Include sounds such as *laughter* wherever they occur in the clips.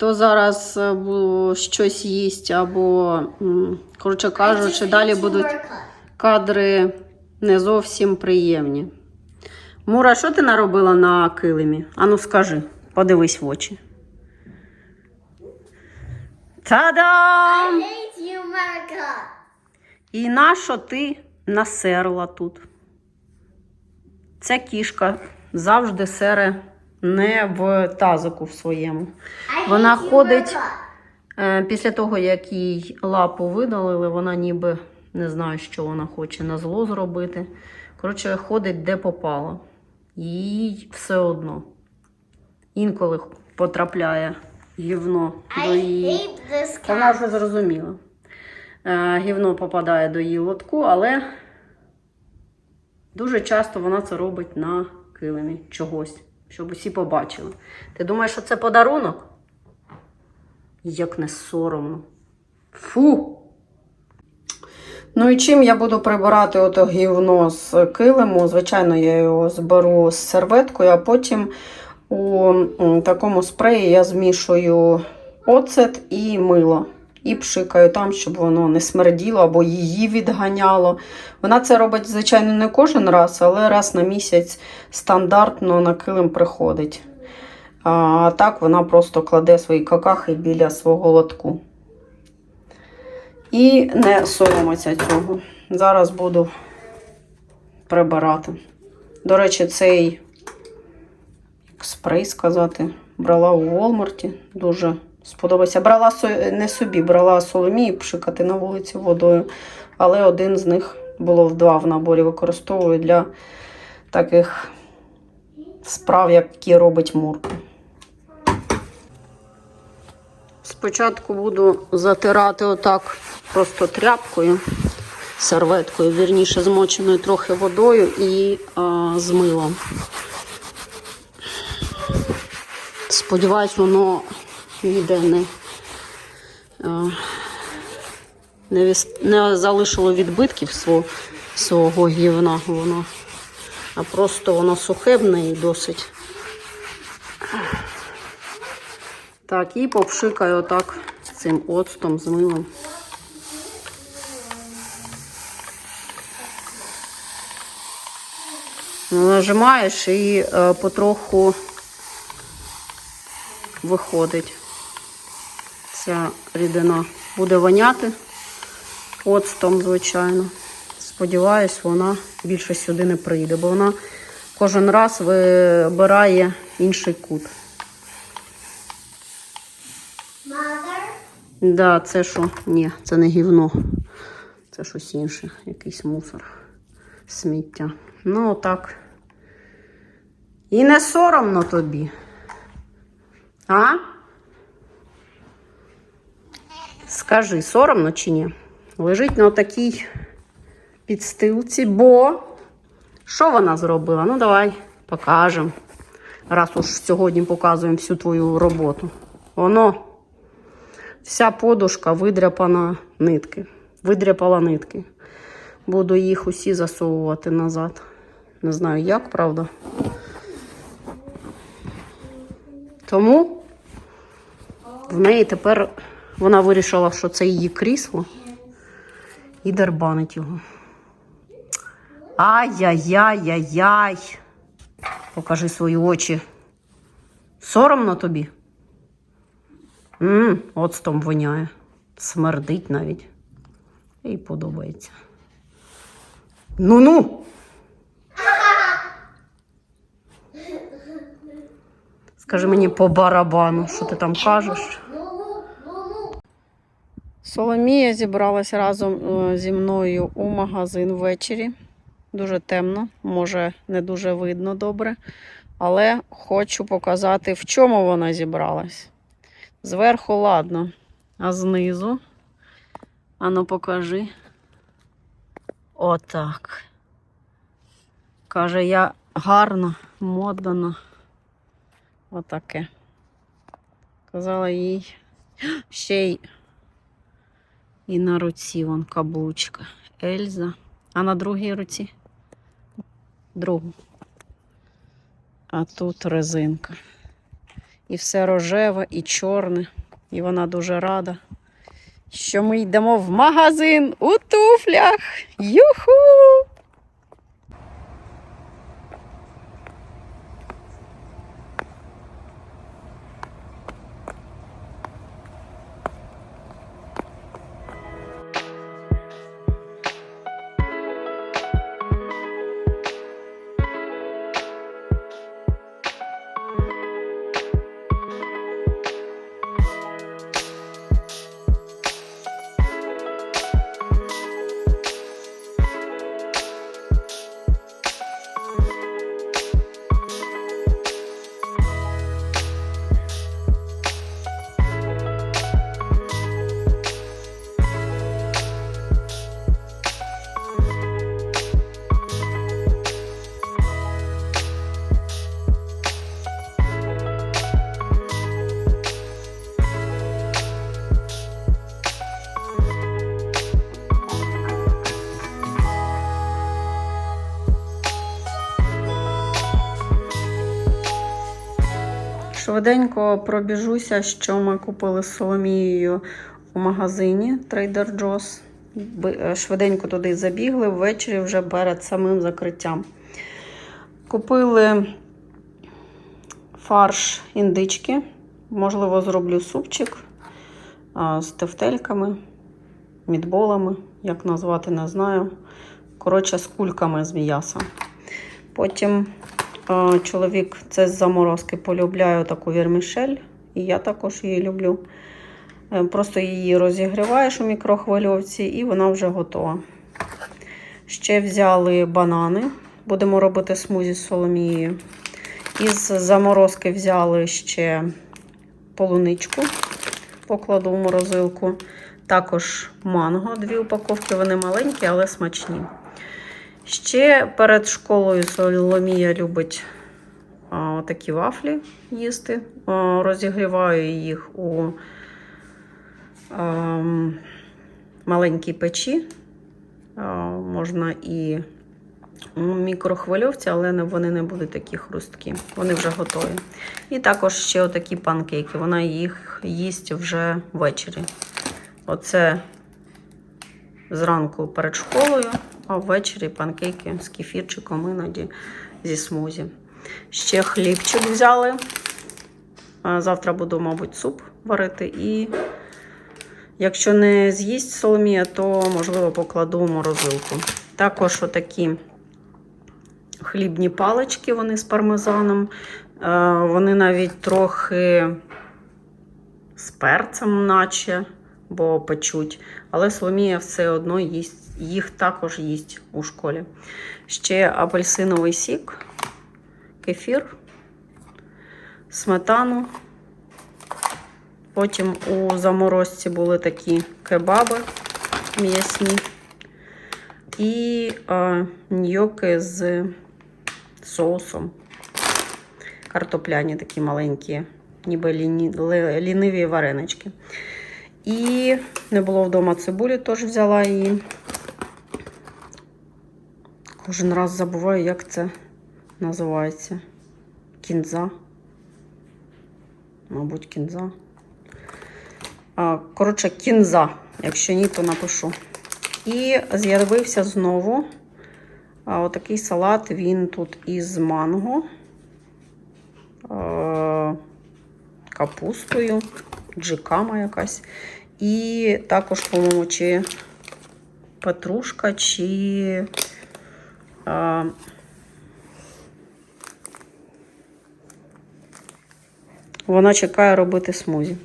хто зараз е, щось їсть, або, коротше кажучи, далі будуть кадри не зовсім приємні. Мура, що ти наробила на килимі? Ану скажи, подивись в очі. Та-дам! І нащо ти насерла тут? Ця кішка завжди сере не в тазику в своєму. Вона ходить е, після того, як їй лапу видалили, вона ніби не знає, що вона хоче на зло зробити. Коротше, ходить де попало. Їй все одно. Інколи потрапляє гівно до її. Вона вже зрозуміла. Е, Гівно попадає до її лотку, але дуже часто вона це робить на килимі чогось, щоб усі побачили. Ти думаєш, що це подарунок? Як не соромно. Фу. Ну і чим я буду прибирати ото гівно з килиму? Звичайно, я його зберу з серветкою, а потім у такому спреї я змішую оцет і мило. І пшикаю там, щоб воно не смерділо або її відганяло. Вона це робить, звичайно, не кожен раз, але раз на місяць стандартно на килим приходить. А так вона просто кладе свої какахи біля свого лотку. І не соромиться цього. Зараз буду прибирати. До речі, цей спрей сказати, брала у Волмарті. Дуже сподобався. Брала не собі, брала Соломії пшикати на вулиці водою, але один з них було в два в наборі. Використовую для таких справ, які робить Мурка. Спочатку буду затирати отак просто тряпкою, серветкою, вірніше, змоченою трохи водою і а, з милом. Сподіваюсь, воно ніде не, не, не залишило відбитків свого, свого гівна. Воно, а просто воно сухе в неї досить. Так, і попшикаю отак цим оцтом з милом. Нажимаєш і е, потроху виходить ця рідина. Буде воняти оцтом, звичайно. Сподіваюсь, вона більше сюди не прийде, бо вона кожен раз вибирає інший кут. Mother, Да, це що? Ні, це не гівно. Це щось інше, якийсь мусор, сміття. Ну, отак. І не соромно тобі. А? Скажи, соромно чи ні? Лежить на такій підстилці, бо що вона зробила? Ну, давай покажемо. Раз уж сьогодні показуємо всю твою роботу. Воно. Вся подушка видряпана нитки. Видряпала нитки. Буду їх усі засовувати назад. Не знаю як, правда. Тому в неї тепер вона вирішила, що це її крісло. І дербанить його. Ай-яй-яй-яй-яй. Покажи свої очі. Соромно тобі? Мм, оцтом воняє. Смердить навіть. Їй подобається. Ну-ну. Скажи мені по барабану, що ти там кажеш. Соломія зібралась разом е, зі мною у магазин ввечері. Дуже темно, може, не дуже видно добре. Але хочу показати, в чому вона зібралась. Зверху ладно, а знизу. Ану, покажи. Отак. Каже, я гарна, модна. Отаке. Казала їй. Ще й і на руці вон каблучка. Ельза. А на другій руці? Другу. А тут резинка. І все рожеве, і чорне. І вона дуже рада, що ми йдемо в магазин у туфлях. Юху! Швиденько пробіжуся, що ми купили з Соломією у магазині Trader Joe's. Е, Швиденько туди забігли ввечері вже перед самим закриттям. Купили фарш індички. Можливо, зроблю супчик з тефтельками, мідболами, як назвати, не знаю. Коротше, з кульками з м'яса. Потім чоловік це з заморозки полюбляє таку вірмішель, і я також її люблю. Е, Просто її розігріваєш у мікрохвильовці і вона вже готова. Ще взяли банани. Будемо робити смузі з соломією. Із заморозки взяли ще полуничку, покладу в морозилку. Також манго, дві упаковки, вони маленькі, але смачні. Ще перед школою Соломія любить такі вафлі їсти. Розігріваю їх у а, маленькій печі. Можна і у мікрохвильовці, але вони не будуть такі хрусткі. Вони вже готові. І також ще отакі панкейки. Вона їх їсть вже ввечері. Оце зранку перед школою, а ввечері панкейки з кефірчиком іноді зі смузі. Ще хлібчик взяли. Завтра буду, мабуть, суп варити. І якщо не з'їсть Соломія, то, можливо, покладу в морозилку. Також отакі хлібні палички, вони з пармезаном. Вони навіть трохи з перцем, наче, бо печуть. Але Соломія все одно їсть, їх також їсть у школі. Ще апельсиновий сік, кефір, сметану. Потім у заморозці були такі кебаби м'ясні. І е, ньоки з соусом. Картопляні такі маленькі, ніби ліні, ліниві варенички. І не було вдома цибулі, теж взяла її. Кожен раз забуваю, як це називається. Кінза. Мабуть, кінза. Коротше, кінза. Якщо ні, то напишу. І з'явився знову отакий салат. Він тут із манго, капустою, джикама якась. І також, по-моєму, чи петрушка, чи вона чекає робити смузі.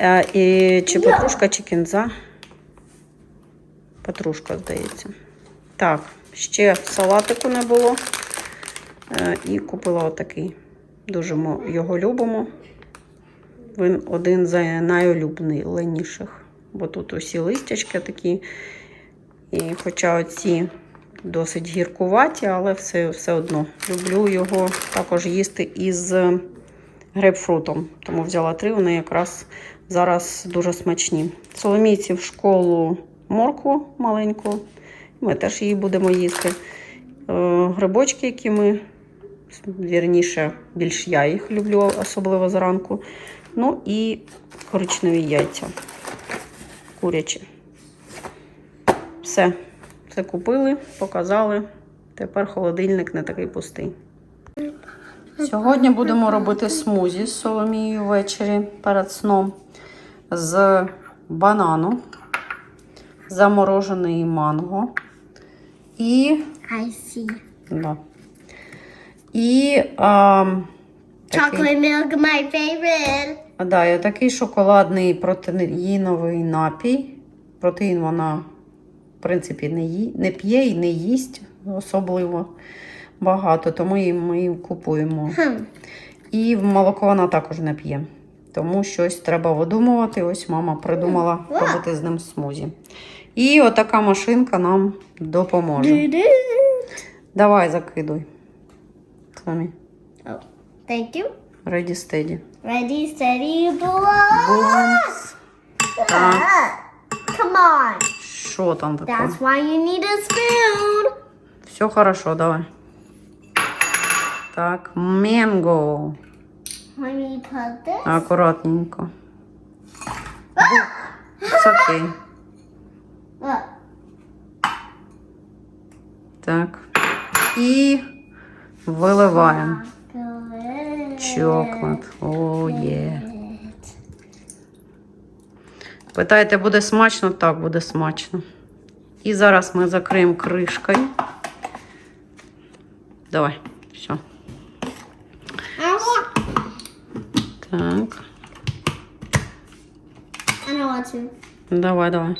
Е, і чи петрушка, чи кінза. Петрушка, здається. Так, ще салатику не було. Е, І купила отакий. Дуже ми його любимо. Він один з найулюбленіших. Бо тут усі листячки такі. І хоча оці досить гіркуваті, але все, все одно люблю його також їсти із грейпфрутом. Тому взяла три, вони якраз зараз дуже смачні. Соломійці в школу моркву маленьку. Ми теж її будемо їсти. Е, Грибочки, які ми Вірніше, більш я їх люблю, особливо зранку. Ну і коричневі яйця. Курячі. Все. Це купили, показали. Тепер холодильник не такий пустий. Сьогодні будемо робити смузі з соломією ввечері перед сном з банану, заморожений манго і, да, і а, такий, Chocolate milk, my favorite. а, да, і такий шоколадний протеїновий напій. Протеїн вона, в принципі, не, ї, не п'є і не їсть особливо багато, тому і ми її купуємо. Хм. І молоко вона також не п'є. Тому щось треба видумувати. Ось мама придумала робити з ним смузі. І отака машинка нам допоможе. Давай закидуй. Самі. Oh, thank you. Ready, steady. Ready, steady, blow. Come on. Що там таке? That's why you need a spoon. Все хорошо, давай. Так, put It's окей. Look. Так. І виливаємо. Чоклад. О, є. Питаєте, буде смачно? Так, буде смачно. І зараз ми закриємо кришкою. Давай, все. Так. Давай, давай.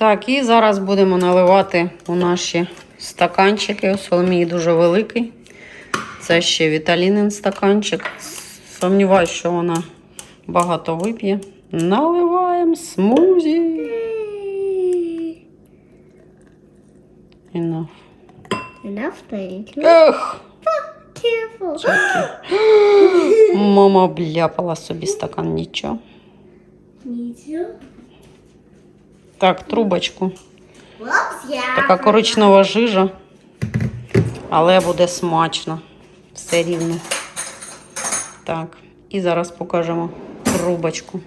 Так, і зараз будемо наливати у наші стаканчики. У Соломії дуже великий. Це ще Віталінин стаканчик. Сумніваюся, що вона багато вип'є. Наливаємо смузі. Enough. Enough, thank you. Ех, *gasps* мама обляпала собі стакан, нічого. Too. Так, трубочку. Така коричнева жижа, але буде смачно. Все рівно. Так, і зараз покажемо трубочку.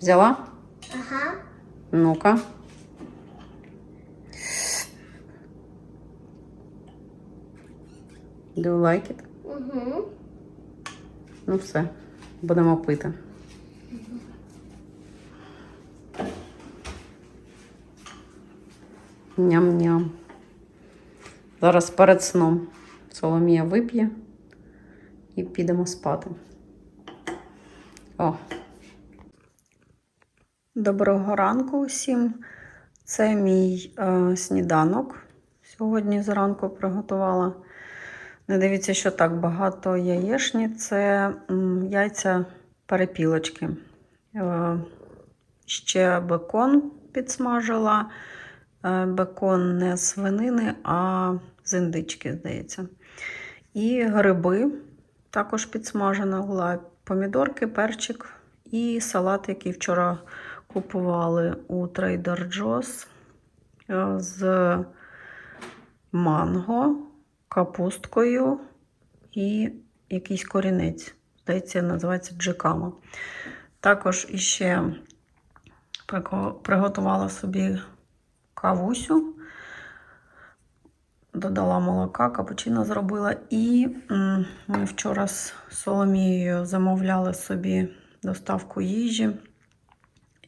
Взяла? Uh-huh. Ну-ка. Do you like it? Mm-hmm. Ну все, будемо пити. Ням-ням. Зараз перед сном Соломія вип'є і підемо спати. О. Доброго ранку усім. Це мій е, сніданок. Сьогодні зранку приготувала. Не дивіться, що так багато яєшні. Це м, яйця перепілочки. Е, ще бекон підсмажила. Е, бекон не з свинини, а з індички, здається. І гриби також підсмажена була. Помідорки, перчик і салат, який вчора купували у Trader Joe's е, з манго, капусткою і якийсь корінець. Здається, називається джекама. Також іще приготувала собі кавусю, додала молока, капучино зробила. І ми вчора з Соломією замовляли собі доставку їжі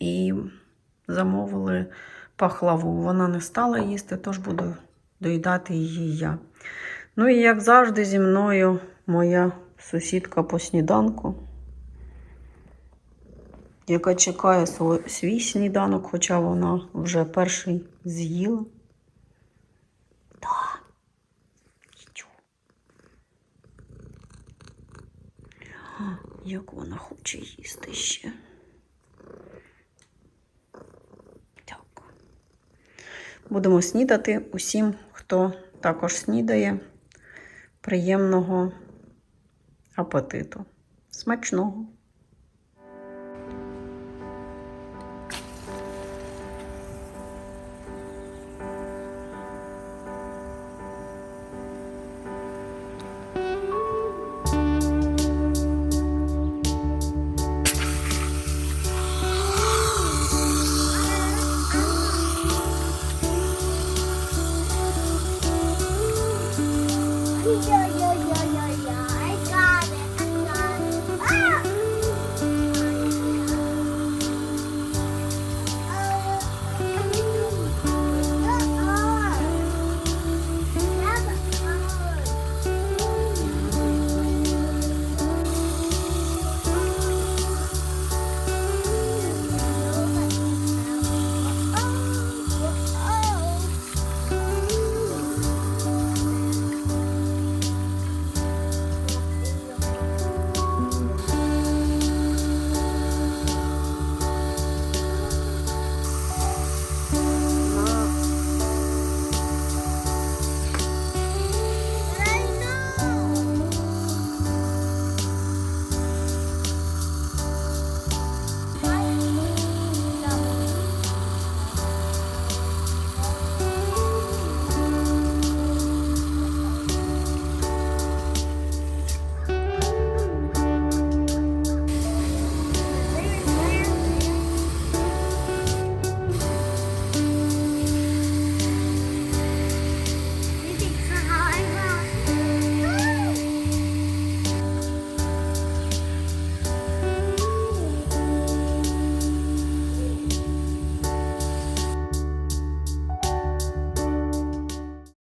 і замовили пахлаву. Вона не стала їсти, тож буду доїдати її я. Ну і як завжди, зі мною моя сусідка по сніданку, яка чекає свій сніданок, хоча вона вже перший з'їла. Да. Як вона хоче їсти ще. Так. Будемо снідати усім, хто також снідає. Приємного апетиту. Смачного.